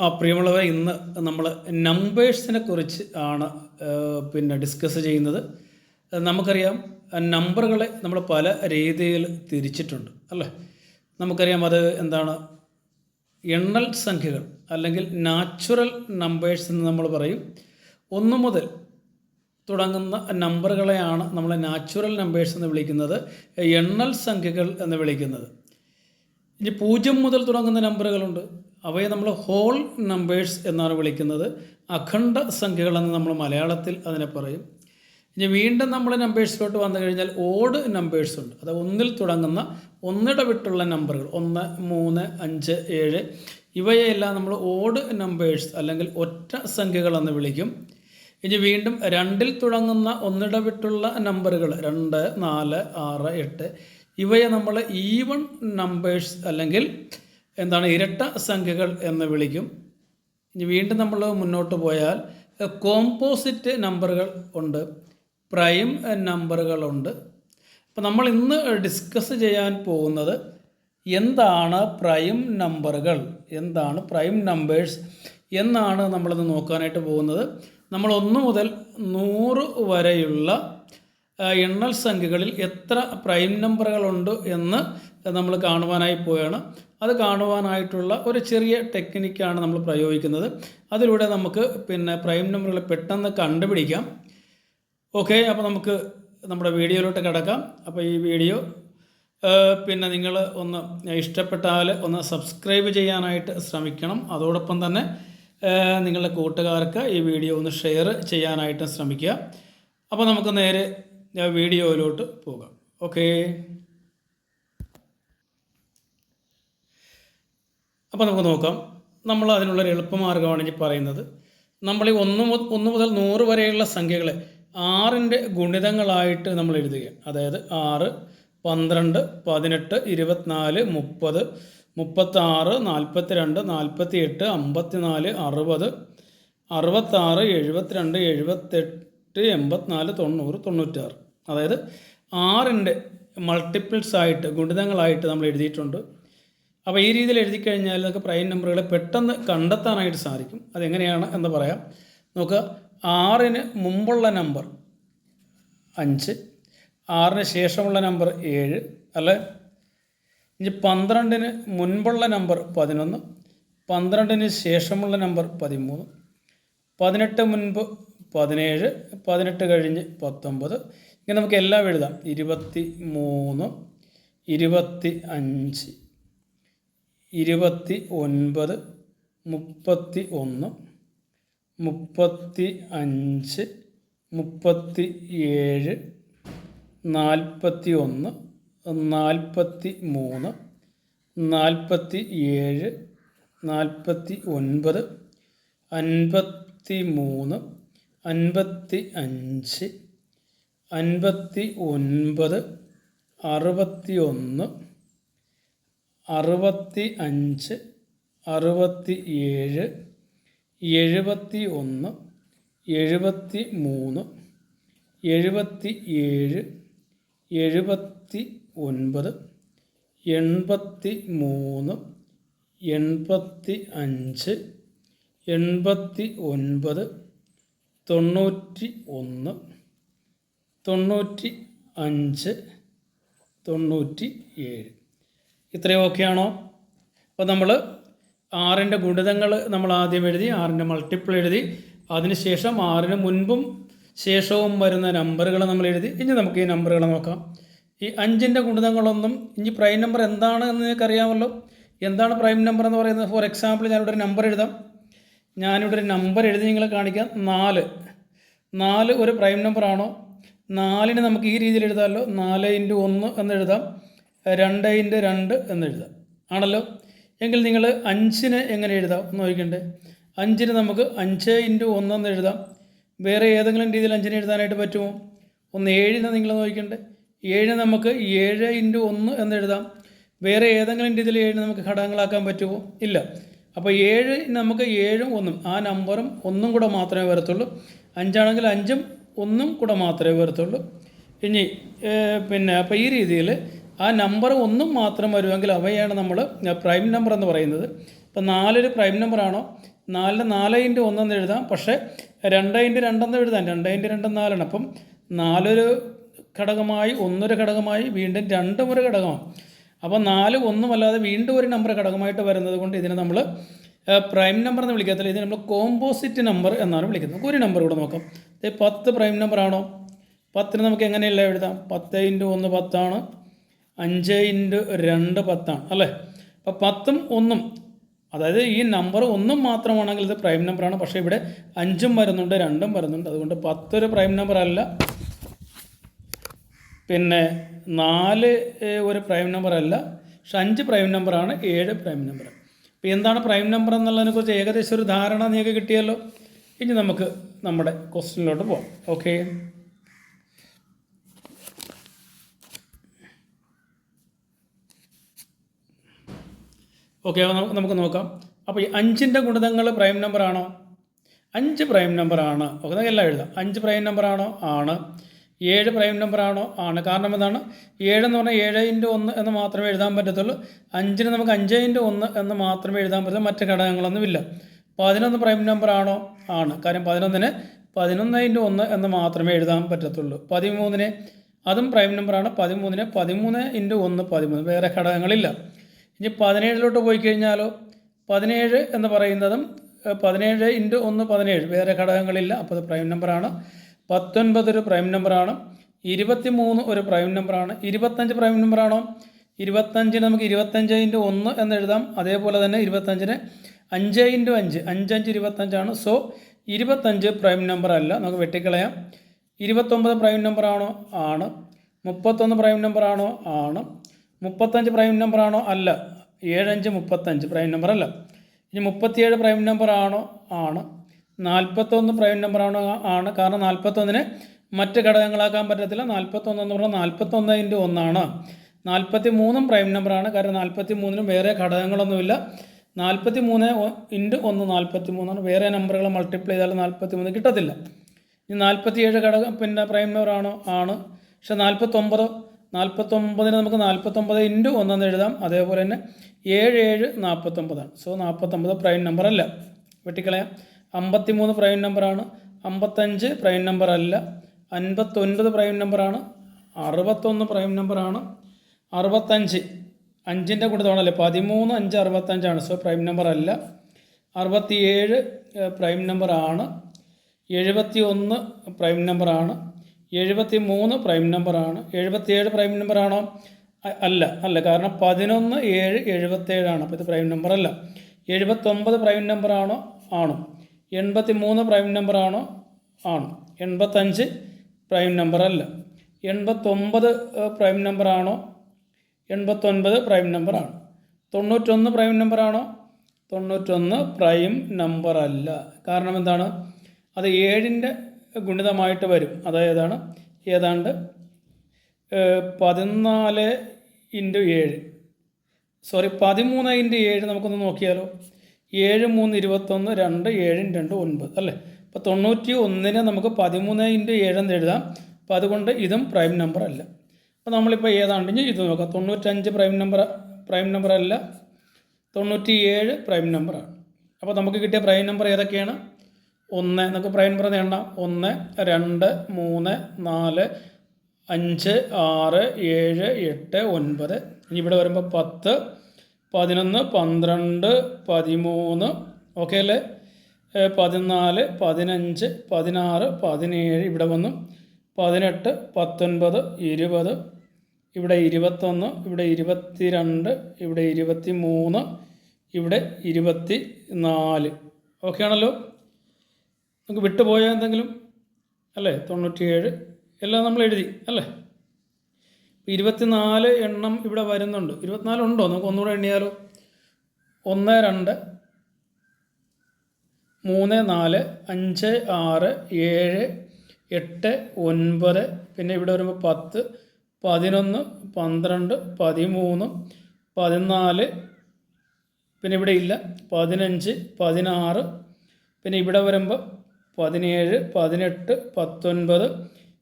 ആ പ്രിയമുള്ളവരെ ഇന്ന് നമ്മൾ നമ്പേഴ്സിനെ കുറിച്ച് ആണ് പിന്നെ ഡിസ്കസ് ചെയ്യുന്നത്. നമുക്കറിയാം നമ്പറുകളെ നമ്മൾ പല രീതിയിൽ തിരിച്ചിട്ടുണ്ട് അല്ലേ? നമുക്കറിയാം അത് എന്താണ്? എണ്ണൽ സംഖ്യകൾ അല്ലെങ്കിൽ നാച്ചുറൽ നമ്പേഴ്സ് എന്ന് നമ്മൾ പറയും. ഒന്ന് മുതൽ തുടങ്ങുന്ന നമ്പറുകളെയാണ് നമ്മൾ നാച്ചുറൽ നമ്പേഴ്സ് എന്ന് വിളിക്കുന്നത് എണ്ണൽ സംഖ്യകൾ എന്ന് വിളിക്കുന്നത്. ഇനി പൂജ്യം മുതൽ തുടങ്ങുന്ന നമ്പറുകളുണ്ട് അവയെ നമ്മൾ ഹോൾ നമ്പേഴ്സ് എന്നാണ് വിളിക്കുന്നത്. അഖണ്ഡ സംഖ്യകളെന്ന് നമ്മൾ മലയാളത്തിൽ അതിനെ പറയും. ഇനി വീണ്ടും നമ്മൾ നമ്പേഴ്സിലോട്ട് വന്നു കഴിഞ്ഞാൽ ഓഡ് നമ്പേഴ്സ് ഉണ്ട്. അത് ഒന്നിൽ തുടങ്ങുന്ന ഒന്നിടവിട്ടുള്ള നമ്പറുകൾ ഒന്ന് മൂന്ന് അഞ്ച് ഏഴ്. ഇവയെല്ലാം നമ്മൾ ഓഡ് നമ്പേഴ്സ് അല്ലെങ്കിൽ ഒറ്റ സംഖ്യകളെന്ന് വിളിക്കും. ഇനി വീണ്ടും രണ്ടിൽ തുടങ്ങുന്ന ഒന്നിടവിട്ടുള്ള നമ്പറുകൾ രണ്ട് നാല് ആറ് എട്ട്. ഇവയെ നമ്മൾ ഈവൺ നമ്പേഴ്സ് അല്ലെങ്കിൽ എന്താണ് ഇരട്ട സംഖ്യകൾ എന്ന് വിളിക്കും. ഇനി വീണ്ടും നമ്മൾ മുന്നോട്ട് പോയാൽ കോമ്പോസിറ്റ് നമ്പറുകൾ ഉണ്ട് പ്രൈം നമ്പറുകളുണ്ട് അപ്പോൾ നമ്മൾ ഇന്ന് ഡിസ്കസ് ചെയ്യാൻ പോകുന്നത് എന്താണ് പ്രൈം നമ്പറുകൾ എന്താണ് പ്രൈം നമ്പേഴ്സ് എന്നാണ് നമ്മളിന്ന് നോക്കാനായിട്ട് പോകുന്നത്. നമ്മൾ ഒന്ന് മുതൽ നൂറ് വരെയുള്ള എണ്ണൽ സംഖ്യകളിൽ എത്ര പ്രൈം നമ്പറുകളുണ്ട് എന്ന് നമ്മൾ കാണുവാനായി പോവുകയാണ് അത് കാണുവാനായിട്ടുള്ള ഒരു ചെറിയ ടെക്നിക്കാണ് നമ്മൾ പ്രയോഗിക്കുന്നത്. അതിലൂടെ നമുക്ക് പിന്നെ പ്രൈം നമ്പറുകൾ പെട്ടെന്ന് കണ്ടുപിടിക്കാം. ഓക്കെ അപ്പോൾ നമുക്ക് നമ്മുടെ വീഡിയോയിലോട്ട് കിടക്കാം. അപ്പോൾ ഈ വീഡിയോ പിന്നെ നിങ്ങൾ ഒന്ന് ഇഷ്ടപ്പെട്ടാൽ ഒന്ന് സബ്സ്ക്രൈബ് ചെയ്യാനായിട്ട് ശ്രമിക്കണം. അതോടൊപ്പം തന്നെ നിങ്ങളുടെ കൂട്ടുകാർക്ക് ഈ വീഡിയോ ഒന്ന് ഷെയർ ചെയ്യാനായിട്ട് ശ്രമിക്കുക. അപ്പോൾ നമുക്ക് നേരെ വീഡിയോയിലോട്ട് പോകാം. ഓക്കേ അപ്പോൾ നമുക്ക് നോക്കാം. നമ്മൾ അതിനുള്ളൊരു എളുപ്പമാർഗമാണ് ഇനി പറയുന്നത്. നമ്മൾ ഈ ഒന്ന് മുതൽ ഒന്ന് മുതൽ നൂറ് വരെയുള്ള സംഖ്യകളെ ആറിന്റെ ഗുണിതങ്ങളായിട്ട് നമ്മൾ എഴുതുക അതായത് ആറ് പന്ത്രണ്ട് പതിനെട്ട് ഇരുപത്തിനാല് മുപ്പത് മുപ്പത്താറ് നാൽപ്പത്തി രണ്ട് നാൽപ്പത്തി എട്ട് അമ്പത്തിനാല് അറുപത് അറുപത്താറ് എഴുപത്തിരണ്ട് എഴുപത്തെട്ട് എൺപത്തിനാല് തൊണ്ണൂറ് തൊണ്ണൂറ്റാറ്. അതായത് ആറിന്റെ മൾട്ടിപ്പിൾസ് ആയിട്ട് ഗുണിതങ്ങളായിട്ട് നമ്മൾ എഴുതിയിട്ടുണ്ട്. അപ്പോൾ ഈ രീതിയിൽ എഴുതി കഴിഞ്ഞാൽ നമുക്ക് പ്രൈം നമ്പറുകളെ പെട്ടെന്ന് കണ്ടെത്താനായിട്ട് സാധിക്കും. അതെങ്ങനെയാണ് എന്ന് പറയാം. നോക്കുക ആറിന് മുമ്പുള്ള നമ്പർ അഞ്ച് ആറിന് ശേഷമുള്ള നമ്പർ ഏഴ് അല്ലെ? ഇനി പന്ത്രണ്ടിന് മുൻപുള്ള നമ്പർ പതിനൊന്ന് പന്ത്രണ്ടിന് ശേഷമുള്ള നമ്പർ പതിമൂന്ന് പതിനെട്ട് മുൻപ് പതിനേഴ് പതിനെട്ട് കഴിഞ്ഞ് പത്തൊമ്പത്. ഇങ്ങനെ നമുക്ക് എല്ലാം എഴുതാം. ഇരുപത്തി മൂന്ന് ഇരുപത്തി അഞ്ച് ഇരുപത്തി ഒൻപത് മുപ്പത്തി ഒന്ന് മുപ്പത്തി അഞ്ച് മുപ്പത്തി ഏഴ് നാൽപ്പത്തി ഒന്ന് നാൽപ്പത്തി മൂന്ന് നാൽപ്പത്തി ഏഴ് നാൽപ്പത്തി ഒൻപത് അൻപത്തി മൂന്ന് അൻപത്തി അഞ്ച് അൻപത്തി ഒൻപത് അറുപത്തി ഒന്ന് അറുപത്തി അഞ്ച് അറുപത്തി ഏഴ് എഴുപത്തി ഒന്ന് എഴുപത്തി മൂന്ന് എഴുപത്തി ഏഴ് എഴുപത്തി ഒൻപത് എൺപത്തി മൂന്ന് എൺപത്തി അഞ്ച് എൺപത്തി ഒൻപത് തൊണ്ണൂറ്റി ഒന്ന് തൊണ്ണൂറ്റി അഞ്ച് തൊണ്ണൂറ്റി ഏഴ് ഇത്രയും ഓക്കെയാണോ അപ്പോൾ നമ്മൾ ആറിന്റെ ഗുണിതങ്ങൾ നമ്മൾ ആദ്യം എഴുതി ആറിന്റെ മൾട്ടിപ്പിൾ എഴുതി. അതിനുശേഷം ആറിന് മുൻപും ശേഷവും വരുന്ന നമ്പറുകൾ നമ്മൾ എഴുതി. ഇനി നമുക്ക് ഈ നമ്പറുകൾ നോക്കാം. ഈ അഞ്ചിന്റെ ഗുണിതങ്ങളൊന്നും ഇനി പ്രൈം നമ്പർ എന്താണ് എന്ന് നിങ്ങൾക്ക് അറിയാമല്ലോ. എന്താണ് പ്രൈം നമ്പർ എന്ന് പറയുന്നത്? ഫോർ എക്സാമ്പിൾ ഞാനിവിടെ ഒരു നമ്പർ എഴുതാം. ഞാനിവിടെ ഒരു നമ്പർ എഴുതി നിങ്ങളെ കാണിക്കാം. നാല്. നാല് ഒരു പ്രൈം നമ്പറാണോ നാലിന് നമുക്ക് ഈ രീതിയിൽ എഴുതാമല്ലോ. നാല് ഇന്റു ഒന്ന് എന്ന് എഴുതാം. രണ്ട് ഇന്റു രണ്ട് എന്ന് എഴുതാം. ആണല്ലോ? എങ്കിൽ നിങ്ങൾ അഞ്ചിന് എങ്ങനെ എഴുതാം എന്ന് നോക്കിക്കണ്ടേ അഞ്ചിന് നമുക്ക് അഞ്ച് ഇന്റു ഒന്നെന്ന് എഴുതാം. വേറെ ഏതെങ്കിലും രീതിയിൽ അഞ്ചിന് എഴുതാനായിട്ട് പറ്റുമോ? ഒന്ന് ഏഴിന് നിങ്ങൾ നോക്കിക്കണ്ടേ? ഏഴിന് നമുക്ക് ഏഴ് ഇന്റു ഒന്ന് എന്ന് എഴുതാം. വേറെ ഏതെങ്കിലും രീതിയിൽ ഏഴിന് നമുക്ക് ഘടകങ്ങളാക്കാൻ പറ്റുമോ? ഇല്ല. അപ്പോൾ ഏഴ് നമുക്ക് ഏഴും ഒന്നും ആ നമ്പറും ഒന്നും കൂടെ മാത്രമേ വരത്തുള്ളൂ. അഞ്ചാണെങ്കിൽ അഞ്ചും ഒന്നും കൂടെ മാത്രമേ വരത്തുള്ളൂ. ഇനി പിന്നെ അപ്പോൾ ഈ രീതിയിൽ ആ നമ്പർ ഒന്നും മാത്രം വരുമെങ്കിൽ അവയാണ് നമ്മൾ പ്രൈം നമ്പർ എന്ന് പറയുന്നത്. ഇപ്പം നാലൊരു പ്രൈം നമ്പറാണോ നാലിന് നാല് ഇന്റു ഒന്നെന്ന് എഴുതാം. പക്ഷേ രണ്ട് ഇന്റു രണ്ടെന്ന് എഴുതാം. രണ്ട് ഇന്റു രണ്ട് നാലാണ്. അപ്പം നാലൊരു ഘടകമായി ഒന്നൊരു ഘടകമായി വീണ്ടും രണ്ടും ഒരു ഘടകമാണ്. അപ്പോൾ നാല് ഒന്നുമല്ലാതെ വീണ്ടും ഒരു നമ്പർ ഘടകമായിട്ട് വരുന്നത് കൊണ്ട് ഇതിനെ നമ്മൾ പ്രൈം നമ്പർ എന്ന് വിളിക്കത്തില്ല ഇതിനെ നമ്മൾ കോമ്പോസിറ്റ് നമ്പർ എന്നാണ് വിളിക്കുന്നത്. നമുക്ക് ഒരു നമ്പർ കൂടെ നോക്കാം. ഇത് പത്ത് പ്രൈം നമ്പർ ആണോ? പത്തിന് നമുക്ക് എങ്ങനെയല്ല എഴുതാം? പത്ത് ഇന്റു ഒന്ന് പത്താണ്. അഞ്ച് ഇന്റു രണ്ട് പത്താണ് അല്ലേ? അപ്പോൾ പത്തും ഒന്നും അതായത് ഈ നമ്പർ ഒന്നും മാത്രമാണെങ്കിൽ ഇത് പ്രൈം നമ്പറാണ് പക്ഷേ ഇവിടെ അഞ്ചും വരുന്നുണ്ട് രണ്ടും വരുന്നുണ്ട്. അതുകൊണ്ട് പത്തൊരു പ്രൈം നമ്പർ അല്ല. പിന്നെ നാല് ഒരു പ്രൈം നമ്പർ അല്ല. പക്ഷെ അഞ്ച് പ്രൈം നമ്പറാണ് ഏഴ് പ്രൈം നമ്പർ അപ്പോൾ എന്താണ് പ്രൈം നമ്പർ എന്നുള്ളതിനെക്കുറിച്ച് ഏകദേശം ഒരു ധാരണ നിങ്ങൾക്ക് കിട്ടിയല്ലോ? ഇനി നമുക്ക് നമ്മുടെ ക്വസ്റ്റ്യനിലോട്ട് പോകാം ഓക്കെ ഓക്കെ നമുക്ക് നോക്കാം. അപ്പോൾ ഈ അഞ്ചിന്റെ ഗുണിതങ്ങൾ പ്രൈം നമ്പർ ആണോ? അഞ്ച് പ്രൈം നമ്പർ ആണ്. ഓക്കെ എല്ലാം എഴുതാം. അഞ്ച് പ്രൈം നമ്പർ ആണോ? ആണ്. ഏഴ് പ്രൈം നമ്പർ ആണോ? ആണ്. കാരണം എന്താണ്? ഏഴ് എന്ന് പറഞ്ഞാൽ ഏഴ് ഇന്റു ഒന്ന് എന്ന് മാത്രമേ എഴുതാൻ പറ്റത്തുള്ളൂ. അഞ്ചിന് നമുക്ക് അഞ്ച് ഇന്റു ഒന്ന് എന്ന് മാത്രമേ എഴുതാൻ പറ്റത്തുള്ളൂ. മറ്റ് ഘടകങ്ങളൊന്നുമില്ല പതിനൊന്ന് പ്രൈം നമ്പർ ആണോ? ആണ്. കാരണം പതിനൊന്നിന് പതിനൊന്ന് ഇന്റു ഒന്ന് എന്ന് മാത്രമേ എഴുതാൻ പറ്റത്തുള്ളൂ. പതിമൂന്നിന് അതും പ്രൈം നമ്പറാണ് പതിമൂന്നിന് പതിമൂന്ന് ഇന്റു ഒന്ന് പതിമൂന്ന്. വേറെ ഘടകങ്ങളില്ല. ഇനി പതിനേഴിലോട്ട് പോയി കഴിഞ്ഞാലോ? പതിനേഴ് എന്ന് പറയുന്നതും പതിനേഴ് ഇന്റു ഒന്ന് പതിനേഴ് വേറെ ഘടകങ്ങളില്ല അപ്പോൾ അത് പ്രൈം നമ്പറാണ്. പത്തൊൻപത് ഒരു പ്രൈം നമ്പറാണ്. ഇരുപത്തി മൂന്ന് ഒരു പ്രൈം നമ്പറാണ്. ഇരുപത്തഞ്ച് പ്രൈം നമ്പറാണോ? ഇരുപത്തഞ്ചിന് നമുക്ക് ഇരുപത്തഞ്ച് ഇന്റു ഒന്ന് എന്ന് എഴുതാം. അതേപോലെ തന്നെ ഇരുപത്തഞ്ചിന് അഞ്ച് ഇന്റു അഞ്ച് അഞ്ചഞ്ച് ഇരുപത്തഞ്ചാണ്. സോ ഇരുപത്തഞ്ച് പ്രൈം നമ്പർ അല്ല നമുക്ക് വെട്ടിക്കളയാം. ഇരുപത്തൊമ്പത് പ്രൈം നമ്പറാണോ? ആണ്. മുപ്പത്തൊന്ന് പ്രൈം നമ്പറാണോ? ആണ്. മുപ്പത്തഞ്ച് പ്രൈം നമ്പറാണോ അല്ല. ഏഴഞ്ച് മുപ്പത്തഞ്ച് പ്രൈം നമ്പർ അല്ല. ഇനി മുപ്പത്തിയേഴ് പ്രൈം നമ്പർ ആണോ? നാൽപ്പത്തൊന്ന് പ്രൈം നമ്പറാണോ ആണ്? കാരണം നാൽപ്പത്തൊന്നിന് മറ്റ് ഘടകങ്ങളാക്കാൻ പറ്റത്തില്ല. നാൽപ്പത്തൊന്ന് എന്ന് പറഞ്ഞാൽ നാൽപ്പത്തൊന്ന് ഇന്റു ഒന്നാണ്. നാൽപ്പത്തി മൂന്നും പ്രൈം നമ്പറാണ് കാരണം നാൽപ്പത്തി മൂന്നിനും വേറെ ഘടകങ്ങളൊന്നുമില്ല. നാൽപ്പത്തി മൂന്ന് ഇന്റു ഒന്ന് നാൽപ്പത്തി മൂന്നാണ് വേറെ നമ്പറുകൾ മൾട്ടിപ്ലൈ ചെയ്താൽ നാൽപ്പത്തി മൂന്ന് കിട്ടത്തില്ല. ഇനി നാൽപ്പത്തിയേഴ് ഘടകം പിന്നെ പ്രൈം നമ്പർ ആണോ? ആണ്. പക്ഷെ നാൽപ്പത്തൊമ്പതോ നാൽപ്പത്തൊമ്പതിന് നമുക്ക് നാൽപ്പത്തൊമ്പത് ഇന്റു ഒന്നെന്ന് എഴുതാം. അതേപോലെ തന്നെ ഏഴ് ഏഴ് നാൽപ്പത്തൊമ്പതാണ് സോ നാൽപ്പത്തൊമ്പത് പ്രൈം നമ്പർ അല്ല. വെട്ടിക്കളയാം. അമ്പത്തി മൂന്ന് പ്രൈം നമ്പറാണ് അമ്പത്തഞ്ച് പ്രൈം നമ്പർ അല്ല. അൻപത്തൊൻപത് പ്രൈം നമ്പറാണ് അറുപത്തൊന്ന് പ്രൈം നമ്പറാണ് അറുപത്തഞ്ച് അഞ്ചിന്റെ കൂട്ടത്തോണല്ലേ പതിമൂന്ന് അഞ്ച് അറുപത്തഞ്ചാണ് സോ പ്രൈം നമ്പർ അല്ല. അറുപത്തിയേഴ് പ്രൈം നമ്പറാണ് എഴുപത്തി ഒന്ന് പ്രൈം നമ്പറാണ് എഴുപത്തി മൂന്ന് പ്രൈം നമ്പറാണ്. എഴുപത്തിയേഴ് പ്രൈം നമ്പറാണോ? അല്ല അല്ല. കാരണം പതിനൊന്ന് ഏഴ് എഴുപത്തേഴാണ് അപ്പോൾ ഇത് പ്രൈം നമ്പർ അല്ല എഴുപത്തൊമ്പത് പ്രൈം നമ്പറാണോ? ആണോ. എൺപത്തി മൂന്ന് പ്രൈം നമ്പറാണോ? ആണോ. എൺപത്തഞ്ച് പ്രൈം നമ്പർ അല്ല എൺപത്തൊമ്പത് പ്രൈം പ്രൈം നമ്പറാണോ? എൺപത്തൊൻപത് പ്രൈം നമ്പറാണ്. തൊണ്ണൂറ്റൊന്ന് പ്രൈം നമ്പറാണോ? തൊണ്ണൂറ്റൊന്ന് പ്രൈം നമ്പർ അല്ല കാരണം എന്താണ്? അത് ഏഴിന്റെ ഗുണിതമായിട്ട് വരും. അതായതാണ് ഏതാണ്ട് പതിനാല് ഇന്റു ഏഴ്. സോറി പതിമൂന്ന് ഇന്റു ഏഴ് നമുക്കൊന്ന് നോക്കിയാലോ. ഏഴ് മൂന്ന് ഇരുപത്തൊന്ന് രണ്ട് ഏഴും രണ്ട് ഒൻപത് അല്ലേ? അപ്പോൾ തൊണ്ണൂറ്റി ഒന്നിന് നമുക്ക് പതിമൂന്ന് ഇന്റു ഏഴെന്ന് എഴുതാം. അപ്പോൾ അതുകൊണ്ട് ഇതും പ്രൈം നമ്പർ അല്ല. അപ്പോൾ നമ്മളിപ്പോൾ ഏതാണ്ട് ഇത് നോക്കാം. തൊണ്ണൂറ്റഞ്ച് പ്രൈം നമ്പർ പ്രൈം നമ്പർ അല്ല. തൊണ്ണൂറ്റി ഏഴ് പ്രൈം നമ്പറാണ്. അപ്പോൾ നമുക്ക് കിട്ടിയ പ്രൈം നമ്പർ ഏതൊക്കെയാണ്? ഒന്ന് എന്നൊക്കെ പ്രൈം നമ്പർ എണ്ണാം. ഒന്ന് രണ്ട് മൂന്ന് നാല് അഞ്ച് ആറ് ഏഴ് എട്ട് ഒൻപത്. ഇനി ഇവിടെ വരുമ്പോൾ പത്ത് പതിനൊന്ന് പന്ത്രണ്ട് പതിമൂന്ന്. ഓക്കെ അല്ലേ? പതിനാല് പതിനഞ്ച് പതിനാറ് പതിനേഴ് ഇവിടെ വന്നു. പതിനെട്ട് പത്തൊൻപത് ഇരുപത്. ഇവിടെ ഇരുപത്തൊന്ന് ഇവിടെ ഇരുപത്തി രണ്ട് ഇവിടെ ഇരുപത്തി മൂന്ന് ഇവിടെ ഇരുപത്തി നാല് ഓക്കെ ആണല്ലോ? നമുക്ക് വിട്ടുപോയ എന്തെങ്കിലും അല്ലേ? തൊണ്ണൂറ്റിയേഴ് എല്ലാം നമ്മൾ എഴുതി അല്ലേ? ഇരുപത്തിനാല് എണ്ണം ഇവിടെ വരുന്നുണ്ട്. ഇരുപത്തിനാല് ഉണ്ടോ? നമുക്ക് ഒന്നുകൂടെ എണ്ണിയാലോ? ഒന്ന് രണ്ട് മൂന്ന് നാല് അഞ്ച് ആറ് ഏഴ് എട്ട് ഒൻപത് പിന്നെ ഇവിടെ വരുമ്പോൾ പത്ത് പതിനൊന്ന് പന്ത്രണ്ട് പതിമൂന്ന് പതിനാല് പിന്നെ ഇവിടെ ഇല്ല പതിനഞ്ച് പതിനാറ് പിന്നെ ഇവിടെ വരുമ്പോൾ പതിനേഴ് പതിനെട്ട് പത്തൊൻപത്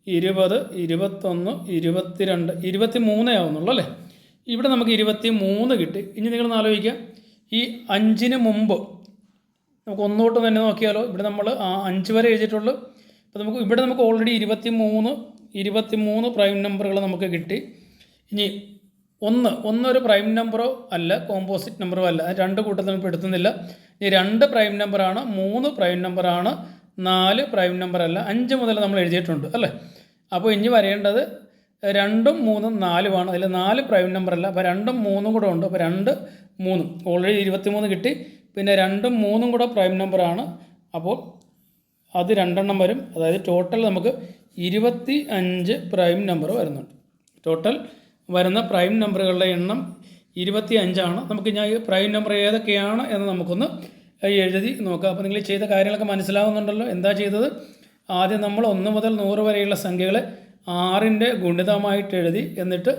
ഇരുപത് ഇരുപത്തൊന്ന് ഇരുപത്തിരണ്ട് ഇരുപത്തി മൂന്നേ ആവുന്നുള്ളൂ അല്ലേ? ഇവിടെ നമുക്ക് ഇരുപത്തി മൂന്ന് കിട്ടി. ഇനി നിങ്ങൾ ആലോചിക്കുക. ഈ അഞ്ചിന് മുമ്പ് നമുക്ക് ഒന്നോട്ട് തന്നെ നോക്കിയാലോ? ഇവിടെ നമ്മൾ അഞ്ച് വരെ എഴുതിയിട്ടുള്ളൂ. അപ്പോൾ നമുക്ക് ഇവിടെ നമുക്ക് ഓൾറെഡി ഇരുപത്തി മൂന്ന് ഇരുപത്തി മൂന്ന് പ്രൈം നമ്പറുകൾ നമുക്ക് കിട്ടി. ഇനി ഒന്ന് ഒന്നൊരു പ്രൈം നമ്പറോ അല്ല കോമ്പോസിറ്റ് നമ്പറോ അല്ല. രണ്ട് കൂട്ടത്തിൽ നമുക്ക് എടുത്തുന്നില്ല. ഇനി രണ്ട് പ്രൈം നമ്പറാണ് മൂന്ന് പ്രൈം നമ്പറാണ് നാല് പ്രൈം നമ്പർ അല്ല അഞ്ച് മുതൽ നമ്മൾ എഴുതിയിട്ടുണ്ട് അല്ലേ? അപ്പോൾ ഇനി വരേണ്ടത് രണ്ടും മൂന്നും നാലുമാണ്. അതിൽ നാല് പ്രൈം നമ്പർ അല്ല അപ്പോൾ രണ്ടും മൂന്നും കൂടെ ഉണ്ട് അപ്പോൾ രണ്ട് മൂന്നും. ഓൾറെഡി ഇരുപത്തി മൂന്ന് കിട്ടി പിന്നെ രണ്ടും മൂന്നും കൂടെ പ്രൈം നമ്പറാണ് അപ്പോൾ അത് രണ്ടെണ്ണം വരും. അതായത് ടോട്ടൽ നമുക്ക് ഇരുപത്തി അഞ്ച് പ്രൈം നമ്പർ വരുന്നുണ്ട്. ടോട്ടൽ വരുന്ന പ്രൈം നമ്പറുകളുടെ എണ്ണം ഇരുപത്തി അഞ്ചാണ് നമുക്ക് ഞാൻ പ്രൈം നമ്പർ ഏതൊക്കെയാണ് എന്ന് നമുക്കൊന്ന് എഴുതി നോക്കുക അപ്പോൾ നിങ്ങൾ ചെയ്ത കാര്യങ്ങളൊക്കെ മനസ്സിലാവുന്നുണ്ടല്ലോ. എന്താ ചെയ്തത്? ആദ്യം നമ്മൾ ഒന്ന് മുതൽ നൂറ് വരെയുള്ള സംഖ്യകൾ ആറിന്റെ ഗുണിതമായിട്ട് എഴുതി എന്നിട്ട്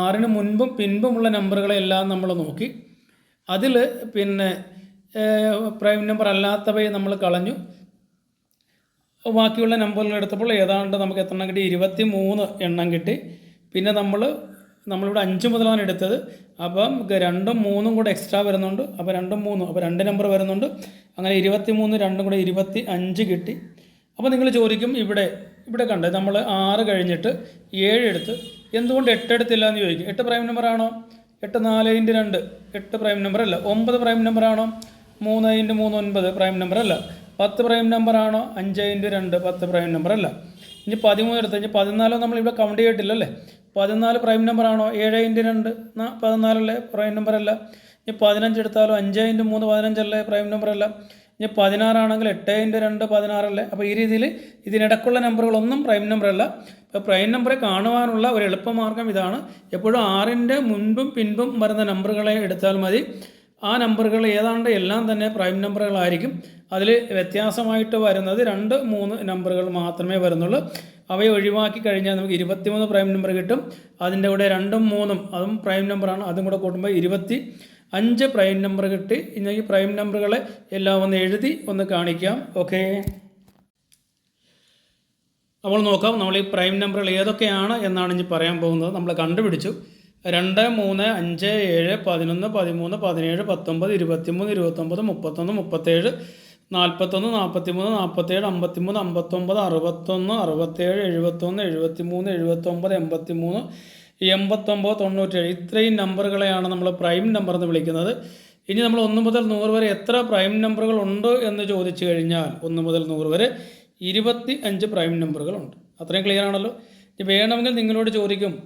ആറിന് മുൻപും പിൻപുമുള്ള നമ്പറുകളെല്ലാം നമ്മൾ നോക്കി. അതിൽ പിന്നെ പ്രൈം നമ്പർ അല്ലാത്തവയെ നമ്മൾ കളഞ്ഞു. ബാക്കിയുള്ള നമ്പറുകൾ എടുത്തപ്പോൾ ഏതാണ്ട് നമുക്ക് എത്ര എണ്ണം കിട്ടി? ഇരുപത്തി മൂന്ന് എണ്ണം കിട്ടി. പിന്നെ നമ്മൾ നമ്മളിവിടെ അഞ്ച് മുതലാണ് എടുത്തത്. അപ്പം രണ്ടും മൂന്നും കൂടെ എക്സ്ട്രാ വരുന്നുണ്ട്. അപ്പോൾ രണ്ടും മൂന്നും അപ്പോൾ രണ്ട് നമ്പർ വരുന്നുണ്ട്. അങ്ങനെ ഇരുപത്തി മൂന്ന് രണ്ടും കൂടെ ഇരുപത്തി അഞ്ച് കിട്ടി. അപ്പോൾ നിങ്ങൾ ചോദിക്കും ഇവിടെ ഇവിടെ കണ്ട് നമ്മൾ ആറ് കഴിഞ്ഞിട്ട് ഏഴ് എടുത്ത് എന്തുകൊണ്ട് എട്ട് എടുത്തില്ല എന്ന് ചോദിക്കും. എട്ട് പ്രൈം നമ്പർ ആണോ? എട്ട് നാല് ഇന്റ് രണ്ട്. എട്ട് പ്രൈം നമ്പർ അല്ല. ഒമ്പത് പ്രൈം നമ്പർ ആണോ? മൂന്ന് ഇന്റ് മൂന്ന് ഒൻപത് പ്രൈം നമ്പർ അല്ല. പത്ത് പ്രൈം നമ്പർ ആണോ? അഞ്ച് ഇന്റ് രണ്ട് പത്ത് പ്രൈം നമ്പർ അല്ല. ഇനി പതിമൂന്ന് എടുത്ത് കഴിഞ്ഞാൽ പതിനാലോ നമ്മളിവിടെ കൗണ്ട് ചെയ്തിട്ടില്ലല്ലേ? പതിനാല് പ്രൈം നമ്പർ ആണോ? ഏഴ് ഇന്റു രണ്ട് പതിനാലല്ലേ? പ്രൈം നമ്പർ അല്ല. ഇനി പതിനഞ്ച് എടുത്താലോ അഞ്ച് ഇന്റു മൂന്ന് പതിനഞ്ചല്ലേ പ്രൈം നമ്പർ അല്ല. ഇനി പതിനാറാണെങ്കിൽ എട്ട് ഇന്റു രണ്ട് പതിനാറല്ലേ അപ്പോൾ ഈ രീതിയിൽ ഇതിനിടക്കുള്ള നമ്പറുകളൊന്നും പ്രൈം നമ്പർ അല്ല. അപ്പോൾ പ്രൈം നമ്പറെ കാണുവാനുള്ള ഒരു എളുപ്പമാർഗം ഇതാണ്. എപ്പോഴും ആറിന്റെ മുൻപും പിൻപും വരുന്ന നമ്പറുകളെ എടുത്താൽ മതി. ആ നമ്പറുകൾ ഏതാണ്ട് എല്ലാം തന്നെ പ്രൈം നമ്പറുകളായിരിക്കും അതിൽ വ്യത്യാസമായിട്ട് വരുന്നത് രണ്ട് മൂന്ന് നമ്പറുകൾ മാത്രമേ വരുന്നുള്ളൂ. അവയെ ഒഴിവാക്കി കഴിഞ്ഞാൽ നമുക്ക് ഇരുപത്തിമൂന്ന് പ്രൈം നമ്പർ കിട്ടും. അതിന്റെ കൂടെ രണ്ടും മൂന്നും അതും പ്രൈം നമ്പറാണ്. അതും കൂടെ കൂട്ടുമ്പോൾ ഇരുപത്തി അഞ്ച് പ്രൈം നമ്പർ കിട്ടി. ഇനി ഈ പ്രൈം നമ്പറുകളെ എല്ലാം ഒന്ന് എഴുതി ഒന്ന് കാണിക്കാം. ഓക്കേ. നമ്മൾ നോക്കാം നമ്മൾ ഈ പ്രൈം നമ്പറുകൾ ഏതൊക്കെയാണ് എന്നാണ് ഇനി പറയാൻ പോകുന്നത്. നമ്മൾ കണ്ടുപിടിച്ചു. രണ്ട് മൂന്ന് അഞ്ച് ഏഴ് പതിനൊന്ന് പതിമൂന്ന് പതിനേഴ് പത്തൊമ്പത് ഇരുപത്തിമൂന്ന് ഇരുപത്തൊമ്പത് മുപ്പത്തൊന്ന് മുപ്പത്തേഴ് നാൽപ്പത്തൊന്ന് നാൽപ്പത്തിമൂന്ന് നാൽപ്പത്തേഴ് അമ്പത്തിമൂന്ന് അമ്പത്തൊമ്പത് അറുപത്തൊന്ന് അറുപത്തേഴ് എഴുപത്തൊന്ന് എഴുപത്തിമൂന്ന് എഴുപത്തൊമ്പത് എൺപത്തിമൂന്ന് എൺപത്തൊമ്പത് തൊണ്ണൂറ്റേഴ്. ഇത്രയും നമ്പറുകളെയാണ് നമ്മൾ പ്രൈം നമ്പർ എന്ന് വിളിക്കുന്നത്. ഇനി നമ്മൾ ഒന്ന് മുതൽ നൂറ് വരെ എത്ര പ്രൈം നമ്പറുകൾ ഉണ്ട് എന്ന് ചോദിച്ചു കഴിഞ്ഞാൽ ഒന്ന് മുതൽ നൂറ് വരെ ഇരുപത്തി അഞ്ച് പ്രൈം നമ്പറുകളുണ്ട് അത്രയും ക്ലിയർ ആണല്ലോ? ഇനി വേണമെങ്കിൽ നിങ്ങളോട് ചോദിക്കും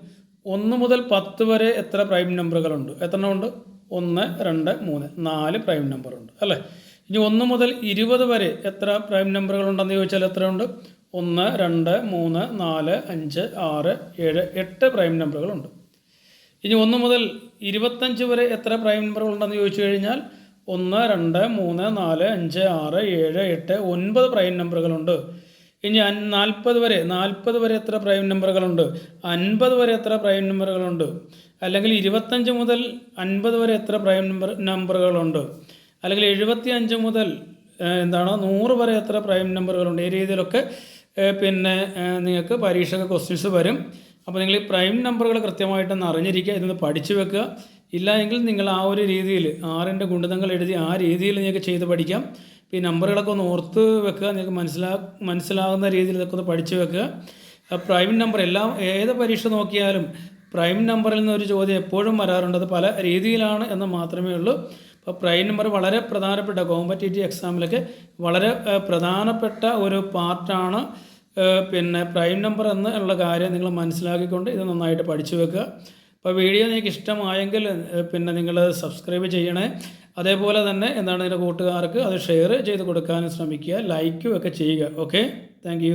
ഒന്ന് മുതൽ പത്ത് വരെ എത്ര പ്രൈം നമ്പറുകളുണ്ട് എത്ര ഉണ്ട്? ഒന്ന് രണ്ട് മൂന്ന് നാല് പ്രൈം നമ്പറുണ്ട് അല്ലേ? ഇനി ഒന്ന് മുതൽ ഇരുപത് വരെ എത്ര പ്രൈം നമ്പറുകൾ ഉണ്ടെന്ന് ചോദിച്ചാൽ എത്രയുണ്ട്? ഒന്ന് രണ്ട് മൂന്ന് നാല് അഞ്ച് ആറ് ഏഴ് എട്ട് പ്രൈം നമ്പറുകളുണ്ട് ഇനി ഒന്ന് മുതൽ ഇരുപത്തഞ്ച് വരെ എത്ര പ്രൈം നമ്പറുകൾ ഉണ്ടെന്ന് ചോദിച്ചു കഴിഞ്ഞാൽ ഒന്ന് രണ്ട് മൂന്ന് നാല് അഞ്ച് ആറ് ഏഴ് എട്ട് ഒൻപത് പ്രൈം നമ്പറുകളുണ്ട് ഇനി നാൽപ്പത് വരെ നാൽപ്പത് വരെ എത്ര പ്രൈം നമ്പറുകളുണ്ട് അൻപത് വരെ എത്ര പ്രൈം നമ്പറുകളുണ്ട് അല്ലെങ്കിൽ ഇരുപത്തഞ്ച് മുതൽ അൻപത് വരെ എത്ര പ്രൈം നമ്പർ നമ്പറുകളുണ്ട് അല്ലെങ്കിൽ എഴുപത്തി അഞ്ച് മുതൽ എന്താണ് നൂറ് വരെ എത്ര പ്രൈം നമ്പറുകളുണ്ട് ഈ രീതിയിലൊക്കെ പിന്നെ നിങ്ങൾക്ക് പരീക്ഷയ്ക്ക് ക്വസ്റ്റ്യൻസ് വരും. അപ്പോൾ നിങ്ങൾ ഈ പ്രൈം നമ്പറുകൾ കൃത്യമായിട്ടൊന്ന് അറിഞ്ഞിരിക്കുക ഇതൊന്ന് പഠിച്ചു വെക്കുക. ഇല്ല എങ്കിൽ നിങ്ങൾ ആ ഒരു രീതിയിൽ ആറിന്റെ ഗുണിതങ്ങൾ എഴുതി ആ രീതിയിൽ നിങ്ങൾക്ക് ചെയ്ത് പഠിക്കാം. ഈ നമ്പറുകളൊക്കെ ഒന്ന് ഓർത്ത് വെക്കുക നിങ്ങൾക്ക് മനസ്സിലാ മനസ്സിലാകുന്ന രീതിയിൽ ഇതൊക്കെ ഒന്ന് പഠിച്ചു വെക്കുക. പ്രൈം നമ്പർ എല്ലാം ഏത് പരീക്ഷ നോക്കിയാലും പ്രൈം നമ്പറിൽ നിന്ന് ഒരു ചോദ്യം എപ്പോഴും വരാറുണ്ട്. അത് പല രീതിയിലാണ് എന്ന് മാത്രമേ ഉള്ളൂ. അപ്പോൾ പ്രൈം നമ്പർ വളരെ പ്രധാനപ്പെട്ട കോമ്പറ്റേറ്റീവ് എക്സാമിലൊക്കെ വളരെ പ്രധാനപ്പെട്ട ഒരു പാർട്ടാണ് പിന്നെ പ്രൈം നമ്പർ എന്ന് ഉള്ള കാര്യം നിങ്ങൾ മനസ്സിലാക്കിക്കൊണ്ട് ഇത് നന്നായിട്ട് പഠിച്ചു വെക്കുക. അപ്പോൾ വീഡിയോ നിങ്ങൾക്ക് ഇഷ്ടമായെങ്കിൽ പിന്നെ നിങ്ങൾ സബ്സ്ക്രൈബ് ചെയ്യണേ. അതേപോലെ തന്നെ എന്താണ് നിങ്ങളുടെ കൂട്ടുകാർക്ക് അത് ഷെയർ ചെയ്ത് കൊടുക്കാനും ശ്രമിക്കുക ലൈക്കും ഒക്കെ ചെയ്യുക. ഓക്കെ? താങ്ക്